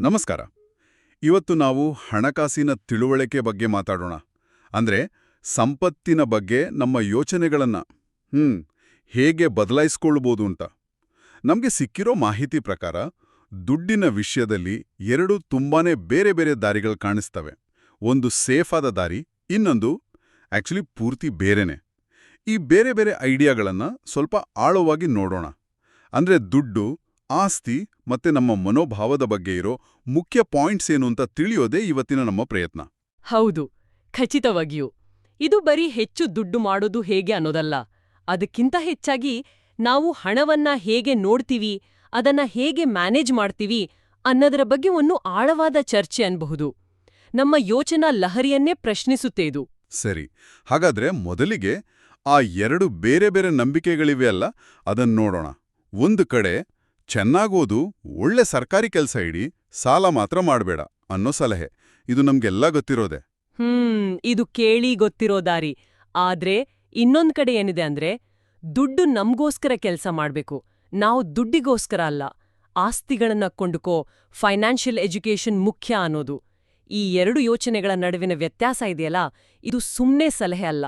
ನಮಸ್ಕಾರ. ಇವತ್ತು ನಾವು ಹಣಕಾಸಿನ ತಿಳುವಳಿಕೆ ಬಗ್ಗೆ ಮಾತಾಡೋಣ. ಅಂದ್ರೆ ಸಂಪತ್ತಿನ ಬಗ್ಗೆ ನಮ್ಮ ಯೋಚನೆಗಳನ್ನು, ಹ್ಮ್, ಹೇಗೆ ಬದಲಾಯಿಸ್ಕೊಳ್ಬೋದು ಅಂತ. ನಮಗೆ ಸಿಕ್ಕಿರೋ ಮಾಹಿತಿ ಪ್ರಕಾರ ದುಡ್ಡಿನ ವಿಷಯದಲ್ಲಿ ಎರಡು ತುಂಬಾನೇ ಬೇರೆ ಬೇರೆ ದಾರಿಗಳು ಕಾಣಿಸ್ತವೆ. ಒಂದು ಸೇಫಾದ ದಾರಿ, ಇನ್ನೊಂದು ಆಕ್ಚುಲಿ ಪೂರ್ತಿ ಬೇರೆನೆ. ಈ ಬೇರೆ ಬೇರೆ ಐಡಿಯಾಗಳನ್ನ ಸ್ವಲ್ಪ ಆಳವಾಗಿ ನೋಡೋಣ. ಅಂದ್ರೆ ದುಡ್ಡು ಆಸ್ತಿ ಮತ್ತೆ ನಮ್ಮ ಮನೋಭಾವದ ಬಗ್ಗೆ ಇರೋ ಮುಖ್ಯ ಪಾಯಿಂಟ್ಸ್ ಏನು ಅಂತ ತಿಳಿಯೋದೇ ಇವತ್ತಿನ ನಮ್ಮ ಪ್ರಯತ್ನ. ಹೌದು ಖಚಿತವಾಗಿಯೂ. ಇದು ಬರೀ ಹೆಚ್ಚು ದುಡ್ಡು ಮಾಡೋದು ಹೇಗೆ ಅನ್ನೋದಲ್ಲ. ಅದಕ್ಕಿಂತ ಹೆಚ್ಚಾಗಿ ನಾವು ಹಣವನ್ನ ಹೇಗೆ ನೋಡ್ತೀವಿ ಅದನ್ನ ಹೇಗೆ ಮ್ಯಾನೇಜ್ ಮಾಡ್ತೀವಿ ಅನ್ನೋದರ ಬಗ್ಗೆ ಒಂದು ಆಳವಾದ ಚರ್ಚೆ ಅನ್ಬಹುದು. ನಮ್ಮ ಯೋಚನಾ ಲಹರಿಯನ್ನೇ ಪ್ರಶ್ನಿಸುತ್ತೆ ಇದು. ಸರಿ ಹಾಗಾದ್ರೆ ಮೊದಲಿಗೆ ಆ ಎರಡು ಬೇರೆ ಬೇರೆ ನಂಬಿಕೆಗಳಿವೆ ಅಲ್ಲ ಅದನ್ನ ನೋಡೋಣ. ಒಂದು ಕಡೆ ಚೆನ್ನಾಗೋದು ಒಳ್ಳೆ ಸರ್ಕಾರಿ ಕೆಲಸ ಇಡಿ, ಸಾಲ ಮಾತ್ರ ಮಾಡಬೇಡ ಅನ್ನೋ ಸಲಹೆ. ಇದು ನಮ್ಗೆಲ್ಲ ಗೊತ್ತಿರೋದೆ. ಹ್ಮ್, ಇದು ಕೇಳಿ ಗೊತ್ತಿರೋ ದಾರಿ. ಆದ್ರೆ ಇನ್ನೊಂದ್ ಕಡೆ ಏನಿದೆ ಅಂದ್ರೆ, ದುಡ್ಡು ನಮ್ಗೋಸ್ಕರ ಕೆಲಸ ಮಾಡ್ಬೇಕು. ನಾವು ದುಡ್ಡಿಗೋಸ್ಕರ ಅಲ್ಲ. ಆಸ್ತಿಗಳನ್ನ ಕೊಂಡುಕೋ ಫೈನಾನ್ಷಿಯಲ್ ಎಜುಕೇಷನ್ ಮುಖ್ಯ ಅನ್ನೋದು. ಈ ಎರಡು ಯೋಚನೆಗಳ ನಡುವಿನ ವ್ಯತ್ಯಾಸ ಇದೆಯಲ್ಲ, ಇದು ಸುಮ್ಮನೆ ಸಲಹೆ ಅಲ್ಲ.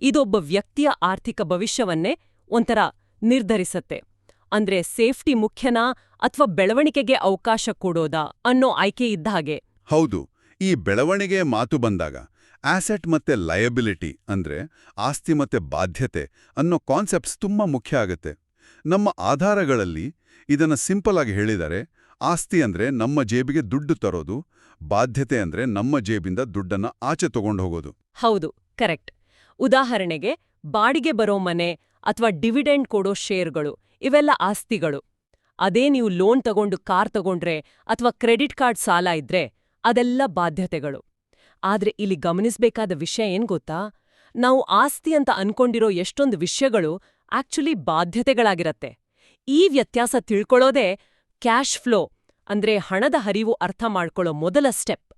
ಇದೊಬ್ಬ ವ್ಯಕ್ತಿಯ ಆರ್ಥಿಕ ಭವಿಷ್ಯವನ್ನೇ ಒಂಥರ ನಿರ್ಧರಿಸತ್ತೆ. ಅಂದ್ರೆ ಸೇಫ್ಟಿ ಮುಖ್ಯನಾ ಅಥವಾ ಬೆಳವಣಿಗೆಗೆ ಅವಕಾಶ ಕೊಡೋದಾ ಅನ್ನೋ ಆಯ್ಕೆ ಇದ್ದ ಹಾಗೆ. ಹೌದು ಈ ಬೆಳವಣಿಗೆ ಮಾತು ಬಂದಾಗ ಆಸೆಟ್ ಮತ್ತೆ ಲಯಬಿಲಿಟಿ ಅಂದ್ರೆ ಆಸ್ತಿ ಮತ್ತೆ ಬಾಧ್ಯತೆ ಅನ್ನೋ ಕಾನ್ಸೆಪ್ಟ್ಸ್ ತುಂಬಾ ಮುಖ್ಯ ಆಗುತ್ತೆ. ನಮ್ಮ ಆಧಾರಗಳಲ್ಲಿ ಇದನ್ನ ಸಿಂಪಲ್ ಆಗಿ ಹೇಳಿದರೆ ಆಸ್ತಿ ಅಂದ್ರೆ ನಮ್ಮ ಜೇಬಿಗೆ ದುಡ್ಡು ತರೋದು ಬಾಧ್ಯತೆ ಅಂದ್ರೆ ನಮ್ಮ ಜೇಬಿಂದ ದುಡ್ಡನ್ನ ಆಚೆ ತಗೊಂಡು ಹೋಗೋದು. ಹೌದು ಕರೆಕ್ಟ್. ಉದಾಹರಣೆಗೆ ಬಾಡಿಗೆ ಬರೋ ಮನೆ ಅಥವಾ ಡಿವಿಡೆಂಡ್ ಕೊಡೋ ಶೇರ್ಗಳು ಇವೆಲ್ಲ ಆಸ್ತಿಗಳು. ಅದೇ ನೀವು ಲೋನ್ ತಗೊಂಡು ಕಾರ್ ತಗೊಂಡ್ರೆ ಅಥವಾ ಕ್ರೆಡಿಟ್ ಕಾರ್ಡ್ ಸಾಲ ಇದ್ರೆ ಅದೆಲ್ಲ ಬಾಧ್ಯತೆಗಳು. ಆದ್ರೆ ಇಲ್ಲಿ ಗಮನಿಸಬೇಕಾದ ವಿಷಯ ಏನ್ ಗೊತ್ತಾ? ನಾವು ಆಸ್ತಿ ಅಂತ ಅನ್ಕೊಂಡಿರೋ ಎಷ್ಟೊಂದು ವಿಷಯಗಳು ಆಕ್ಚುಲಿ ಬಾಧ್ಯತೆಗಳಾಗಿರತ್ತೆ. ಈ ವ್ಯತ್ಯಾಸ ತಿಳ್ಕೊಳ್ಳೋದೇ ಕ್ಯಾಶ್ ಫ್ಲೋ, ಅಂದ್ರೆ ಹಣದ ಹರಿವು ಅರ್ಥ ಮಾಡ್ಕೊಳ್ಳೋ ಮೊದಲ ಸ್ಟೆಪ್.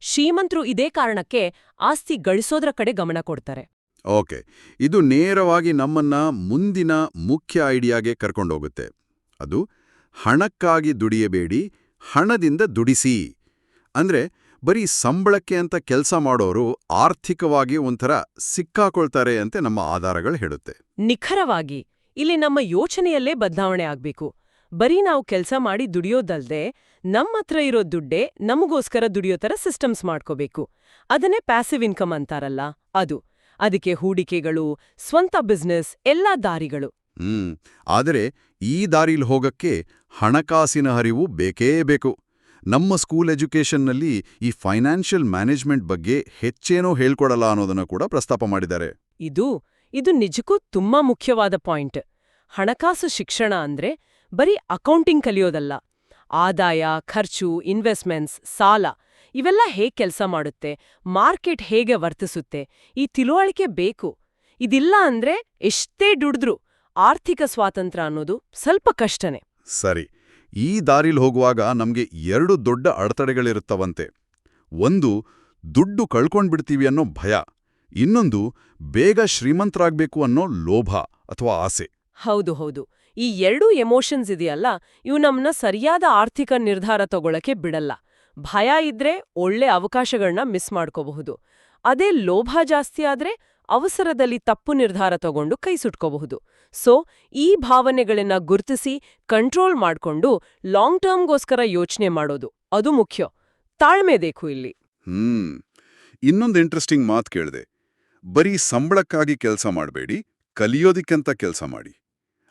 ಶ್ರೀಮಂತರು ಇದೇ ಕಾರಣಕ್ಕೆ ಆಸ್ತಿ ಗಳಿಸೋದ್ರ ಕಡೆ ಗಮನ ಕೊಡ್ತಾರೆ. ಓಕೆ. ಇದು ನೇರವಾಗಿ ನಮ್ಮನ್ನ ಮುಂದಿನ ಮುಖ್ಯ ಐಡಿಯಾಗೆ ಕರ್ಕೊಂಡೋಗುತ್ತೆ. ಅದು ಹಣಕ್ಕಾಗಿ ದುಡಿಯಬೇಡಿ, ಹಣದಿಂದ ದುಡಿಸಿ. ಅಂದ್ರೆ ಬರೀ ಸಂಬಳಕ್ಕೆ ಅಂತ ಕೆಲಸ ಮಾಡೋರು ಆರ್ಥಿಕವಾಗಿ ಒಂಥರ ಸಿಕ್ಕಾಕೊಳ್ತಾರೆ ಅಂತ ನಮ್ಮ ಆಧಾರಗಳು ಹೇಳುತ್ತೆ. ನಿಖರವಾಗಿ, ಇಲ್ಲಿ ನಮ್ಮ ಯೋಚನೆಯಲ್ಲೇ ಬದಲಾವಣೆ ಆಗಬೇಕು. ಬರೀ ನಾವು ಕೆಲಸ ಮಾಡಿ ದುಡಿಯೋದಲ್ದೆ ನಮ್ಮತ್ರ ಇರೋ ದುಡ್ಡೇ ನಮಗೋಸ್ಕರ ದುಡಿಯೋ ಥರ ಸಿಸ್ಟಮ್ಸ್ ಮಾಡ್ಕೋಬೇಕು. ಅದನ್ನೇ ಪ್ಯಾಸಿವ್ ಇನ್ಕಮ್ ಅಂತಾರಲ್ಲ, ಅದು. ಅದಕ್ಕೆ ಹೂಡಿಕೆಗಳು ಸ್ವಂತ ಬಿಸ್ನೆಸ್ ಎಲ್ಲಾ ದಾರಿಗಳು. ಹ್ಮ್ ಆದರೆ ಈ ದಾರಿಲ್ ಹೋಗಕ್ಕೆ ಹಣಕಾಸಿನ ಹರಿವು ಬೇಕೇ ಬೇಕು. ನಮ್ಮ ಸ್ಕೂಲ್ ಎಜುಕೇಷನ್ನಲ್ಲಿ ಈ ಫೈನಾನ್ಷಿಯಲ್ ಮ್ಯಾನೇಜ್ಮೆಂಟ್ ಬಗ್ಗೆ ಹೆಚ್ಚೇನೋ ಹೇಳ್ಕೊಡಲ್ಲ ಅನ್ನೋದನ್ನ ಕೂಡ ಪ್ರಸ್ತಾಪ ಮಾಡಿದ್ದಾರೆ. ಇದು ಇದು ನಿಜಕ್ಕೂ ತುಂಬಾ ಮುಖ್ಯವಾದ ಪಾಯಿಂಟ್. ಹಣಕಾಸು ಶಿಕ್ಷಣ ಅಂದ್ರೆ ಬರೀ ಅಕೌಂಟಿಂಗ್ ಕಲಿಯೋದಲ್ಲ. ಆದಾಯ ಖರ್ಚು ಇನ್ವೆಸ್ಟ್ಮೆಂಟ್ಸ್ ಸಾಲ ಇವೆಲ್ಲ ಹೇಗ್ ಕೆಲಸ ಮಾಡುತ್ತೆ? ಮಾರ್ಕೆಟ್ ಹೇಗೆ ವರ್ತಿಸುತ್ತೆ? ಈ ತಿಳುವಳಿಕೆ ಬೇಕು. ಇದಿಲ್ಲ ಅಂದ್ರೆ ಎಷ್ಟೇ ದುಡಿದ್ರೂ ಆರ್ಥಿಕ ಸ್ವಾತಂತ್ರ್ಯ ಅನ್ನೋದು ಸ್ವಲ್ಪ ಕಷ್ಟನೇ. ಸರಿ. ಈ ದಾರಿಲ್ ಹೋಗುವಾಗ ನಮ್ಗೆ ಎರಡು ದೊಡ್ಡ ಅಡೆತಡೆಗಳಿರುತ್ತವಂತೆ. ಒಂದು ದುಡ್ಡು ಕಳ್ಕೊಂಡ್ಬಿಡ್ತೀವಿ ಅನ್ನೋ ಭಯ. ಇನ್ನೊಂದು ಬೇಗ ಶ್ರೀಮಂತರಾಗಬೇಕು ಅನ್ನೋ ಲೋಭ ಅಥವಾ ಆಸೆ. ಹೌದು ಹೌದು. ಈ ಎರಡೂ ಎಮೋಷನ್ಸ್ ಇದೆಯಲ್ಲ ಇವು ನಮ್ಮನ್ನ ಸರಿಯಾದ ಆರ್ಥಿಕ ನಿರ್ಧಾರ ತಗೊಳಕ್ಕೆ ಬಿಡಲ್ಲ. ಭಯ ಇದ್ರೆ ಒಳ್ಳೆ ಅವಕಾಶಗಳನ್ನ ಮಿಸ್ ಮಾಡ್ಕೋಬಹುದು. ಅದೇ ಲೋಭ ಜಾಸ್ತಿ ಆದ್ರೆ ಅವಸರದಲ್ಲಿ ತಪ್ಪು ನಿರ್ಧಾರ ತಗೊಂಡು ಕೈ ಸುಟ್ಕೋಬಹುದು. ಸೊ, ಈ ಭಾವನೆಗಳನ್ನ ಗುರುತಿಸಿ, ಕಂಟ್ರೋಲ್ ಮಾಡ್ಕೊಂಡು ಲಾಂಗ್ ಟರ್ಮ್ಗೋಸ್ಕರ ಯೋಚನೆ ಮಾಡೋದು, ಅದು ಮುಖ್ಯ. ತಾಳ್ಮೆ ಬೇಕು ಇಲ್ಲಿ. ಹ್ಮ್. ಇನ್ನೊಂದು ಇಂಟ್ರೆಸ್ಟಿಂಗ್ ಮಾತು ಕೇಳಿದೆ. ಬರೀ ಸಂಬಳಕ್ಕಾಗಿ ಕೆಲಸ ಮಾಡಬೇಡಿ, ಕಲಿಯೋದಿಕ್ಕಂತ ಕೆಲಸ ಮಾಡಿ.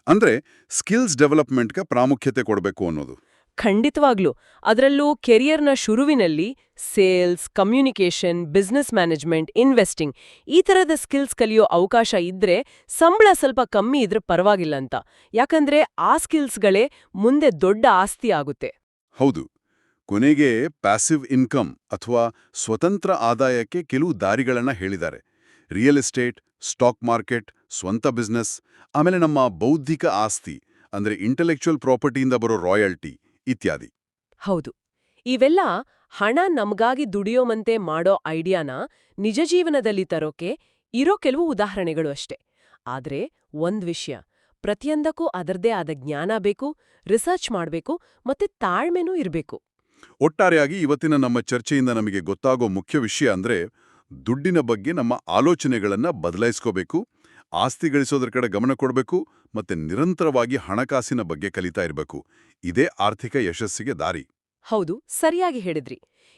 ಅಂದ್ರೆ, ಸ್ಕಿಲ್ಸ್ ಡೆವಲಪ್ಮೆಂಟ್ಗೆ ಪ್ರಾಮುಖ್ಯತೆ ಕೊಡಬೇಕು ಅನ್ನೋದು. ಖಂಡಿತವಾಗ್ಲೂ. ಅದರಲ್ಲೂ ಕೆರಿಯರ್ನ ಶುರುವಿನಲ್ಲಿ sales, communication, business management, investing ಈ ಥರದ ಸ್ಕಿಲ್ಸ್ ಕಲಿಯೋ ಅವಕಾಶ ಇದ್ರೆ ಸಂಬಳ ಸ್ವಲ್ಪ ಕಮ್ಮಿ ಇದ್ರೆ ಪರವಾಗಿಲ್ಲ ಅಂತ. ಯಾಕಂದ್ರೆ ಆ ಸ್ಕಿಲ್ಸ್ಗಳೇ ಮುಂದೆ ದೊಡ್ಡ ಆಸ್ತಿ ಆಗುತ್ತೆ. ಹೌದು. ಕೊನೆಗೆ ಪ್ಯಾಸಿವ್ ಇನ್ಕಮ್ ಅಥವಾ ಸ್ವತಂತ್ರ ಆದಾಯಕ್ಕೆ ಕೆಲವು ದಾರಿಗಳನ್ನ ಹೇಳಿದ್ದಾರೆ. ರಿಯಲ್ ಎಸ್ಟೇಟ್, ಸ್ಟಾಕ್ ಮಾರ್ಕೆಟ್, ಸ್ವಂತ ಬಿಸ್ನೆಸ್, ಆಮೇಲೆ ನಮ್ಮ ಬೌದ್ಧಿಕ ಆಸ್ತಿ, ಅಂದ್ರೆ ಇಂಟೆಲೆಕ್ಚುಯಲ್ ಪ್ರಾಪರ್ಟಿಯಿಂದ ಬರೋ ರಾಯಲ್ಟಿ ಇತ್ಯಾದಿ. ಹೌದು. ಇವೆಲ್ಲ ಹಣ ನಮ್ಗಾಗಿ ದುಡಿಯೋಮಂತೆ ಮಾಡೋ ಐಡಿಯಾನ ನಿಜ ಜೀವನದಲ್ಲಿ ತರೋಕೆ ಇರೋ ಕೆಲವು ಉದಾಹರಣೆಗಳು ಅಷ್ಟೆ. ಆದ್ರೆ ಒಂದ್ ವಿಷಯ ಪ್ರತಿಯೊಂದಕ್ಕೂ ಅದರದೇ ಆದ ಜ್ಞಾನ ಬೇಕು ರಿಸರ್ಚ್ ಮಾಡಬೇಕು ಮತ್ತೆ ತಾಳ್ಮೆನೂ ಇರಬೇಕು. ಒಟ್ಟಾರೆಯಾಗಿ ಇವತ್ತಿನ ನಮ್ಮ ಚರ್ಚೆಯಿಂದ ನಮಗೆ ಗೊತ್ತಾಗೋ ಮುಖ್ಯ ವಿಷಯ ಅಂದ್ರೆ ದುಡ್ಡಿನ ಬಗ್ಗೆ ನಮ್ಮ ಆಲೋಚನೆಗಳನ್ನ ಬದಲಾಯಿಸ್ಕೋಬೇಕು ಆಸ್ತಿ ಗಳಿಸೋದ್ರ ಕಡೆ ಗಮನ ಕೊಡಬೇಕು ಮತ್ತೆ ನಿರಂತರವಾಗಿ ಹಣಕಾಸಿನ ಬಗ್ಗೆ ಕಲಿತಾ ಇರಬೇಕು. ಇದೇ ಆರ್ಥಿಕ ಯಶಸ್ಸಿಗೆ ದಾರಿ. ಹೌದು, ಸರಿಯಾಗಿ ಹೇಳಿದ್ರಿ.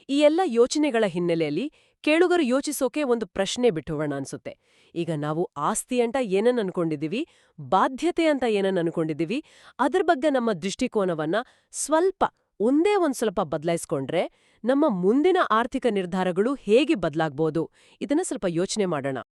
ಈ ಎಲ್ಲ ಯೋಚನೆಗಳ ಹಿನ್ನೆಲೆಯಲ್ಲಿ ಕೇಳುಗರು ಯೋಚಿಸೋಕೆ ಒಂದು ಪ್ರಶ್ನೆ ಬಿಟ್ಟುವಣ ಅನ್ಸುತ್ತೆ. ಈಗ ನಾವು ಆಸ್ತಿ ಅಂತ ಏನನ್ನ ಅನ್ಕೊಂಡಿದೀವಿ ಬಾಧ್ಯತೆ ಅಂತ ಏನನ್ ಅನ್ಕೊಂಡಿದೀವಿ ಅದ್ರ ಬಗ್ಗೆ ನಮ್ಮ ದೃಷ್ಟಿಕೋನವನ್ನ ಸ್ವಲ್ಪ, ಒಂದೇ ಒಂದ್ ಸ್ವಲ್ಪ ಬದಲಾಯಿಸ್ಕೊಂಡ್ರೆ ನಮ್ಮ ಮುಂದಿನ ಆರ್ಥಿಕ ನಿರ್ಧಾರಗಳು ಹೇಗೆ ಬದಲಾಗ್ಬೋದು, ಇದನ್ನ ಸ್ವಲ್ಪ ಯೋಚನೆ ಮಾಡೋಣ.